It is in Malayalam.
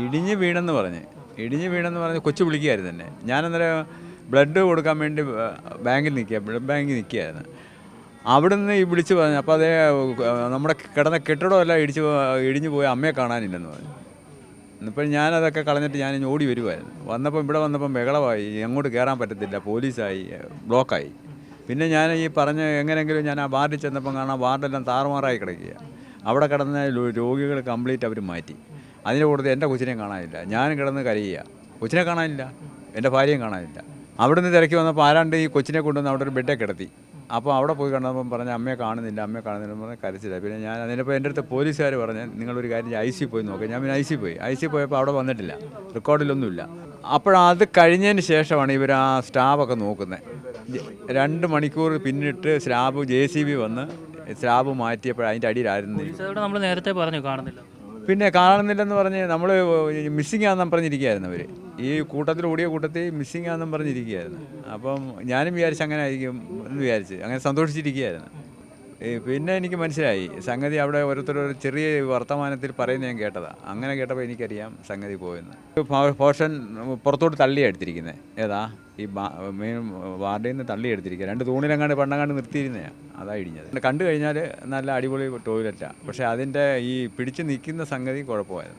ഇടിഞ്ഞ് വീണെന്ന് പറഞ്ഞ്. ഇടിഞ്ഞ് വീണെന്ന് പറഞ്ഞ് കൊച്ചു വിളിക്കുകയായിരുന്നു തന്നെ. ഞാനന്നേരം ബ്ലഡ് കൊടുക്കാൻ വേണ്ടി ബാങ്കിൽ നിൽക്കുക ബ്ലഡ് ബാങ്കിൽ നിൽക്കുകയായിരുന്നു. അവിടുന്ന് ഈ വിളിച്ച് പറഞ്ഞു അപ്പോൾ അതേ നമ്മുടെ കിടന്ന കെട്ടിടമെല്ലാം ഇടിച്ച് ഇടിഞ്ഞ് പോയി അമ്മയെ കാണാനില്ലെന്ന് പറഞ്ഞു. ഇപ്പം ഞാനതൊക്കെ കളഞ്ഞിട്ട് ഞാൻ ഇനി ഓടി വരുമായിരുന്നു വന്നപ്പം ഇവിടെ വന്നപ്പം ബഹളമായി എങ്ങോട്ട് കയറാൻ പറ്റത്തില്ല പോലീസായി ബ്ലോക്കായി. പിന്നെ ഞാൻ ഈ പറഞ്ഞ എങ്ങനെയെങ്കിലും ഞാൻ ആ വാർഡിൽ ചെന്നപ്പം കാണാൻ വാർഡെല്ലാം താറുമാറായി കിടക്കുക അവിടെ കിടന്ന രോഗികൾ കംപ്ലീറ്റ് അവർ മാറ്റി. അതിന്റെ കൂടുതൽ എന്റെ കൊച്ചിനെയും കാണാനില്ല. ഞാൻ കിടന്ന് കരയുക. കൊച്ചിനെ കാണാനില്ല. എന്റെ ഭാര്യയും കാണാനില്ല. അവിടെ നിന്ന് തിരക്കി വന്നപ്പോൾ ആരാണ്ട് ഈ കൊച്ചിനെ കൊണ്ടുവന്ന് അവിടെ ഒരു ബെഡേ കിടത്തി അപ്പോൾ അവിടെ പോയി കണ്ടപ്പം പറഞ്ഞ അമ്മയെ കാണുന്നില്ല അമ്മയെ കാണുന്നില്ല എന്ന് പറഞ്ഞ് കരച്ചില്ല പിന്നെ ഞാൻ അതിനിപ്പോൾ എന്റെ അടുത്ത് പോലീസുകാർ പറഞ്ഞ് നിങ്ങളൊരു കാര്യം ഐ സി പോയി നോക്കുക ഞാൻ പിന്നെ ഐ സി പോയി. ഐ സി പോയപ്പോൾ അവിടെ വന്നിട്ടില്ല. റെക്കോർഡിലൊന്നുമില്ല. അപ്പോഴത് കഴിഞ്ഞതിന് ശേഷമാണ് ഇവർ ആ സ്റ്റാബൊക്കെ നോക്കുന്നത്. രണ്ട് മണിക്കൂർ പിന്നിട്ട് സ്ലാബ് ജെ സി ബി വന്ന് സ്ലാബ് മാറ്റിയപ്പോൾ അതിന്റെ അടിയിലായിരുന്നു നമ്മൾ നേരത്തെ പറഞ്ഞു കാണുന്നില്ല. പിന്നെ കാണുന്നില്ലെന്ന് പറഞ്ഞ് നമ്മൾ മിസ്സിംഗ് ആണെന്ന് പറഞ്ഞിരിക്കുകയായിരുന്നു അവർ ഈ കൂട്ടത്തിൽ ഓടിയ കൂട്ടത്തിൽ മിസ്സിംഗ് ആണെന്നും പറഞ്ഞിരിക്കുകയായിരുന്നു. അപ്പം ഞാനും വിചാരിച്ച് അങ്ങനെ ആയിരിക്കും എന്ന് വിചാരിച്ച് അങ്ങനെ സന്തോഷിച്ചിരിക്കുകയായിരുന്നു. പിന്നെ എനിക്ക് മനസ്സിലായി. സംഗതി അവിടെ ഓരോരുത്തർ ഒരു ചെറിയ വർത്തമാനത്തിൽ പറയുന്നത് ഞാൻ കേട്ടതാണ് അങ്ങനെ കേട്ടപ്പോൾ എനിക്കറിയാം സംഗതി പോയെന്ന്. പോർഷൻ പുറത്തോട്ട് തള്ളിയെടുത്തിരിക്കുന്നത് ഏതാ? ഈ മെയിൻ വാർഡിൽ നിന്ന് തള്ളി എടുത്തിരിക്കുക രണ്ട് തൂണിലങ്ങാണ്ട് പണ്ടങ്ങാണ്ട് നിർത്തിയിരുന്നതാണ് അതാ ഇടിഞ്ഞത്. കണ്ടു കഴിഞ്ഞാൽ നല്ല അടിപൊളി ടോയ്ലറ്റാണ് പക്ഷേ അതിന്റെ ഈ പിടിച്ച് നിൽക്കുന്ന സംഗതി കുഴപ്പമായിരുന്നു.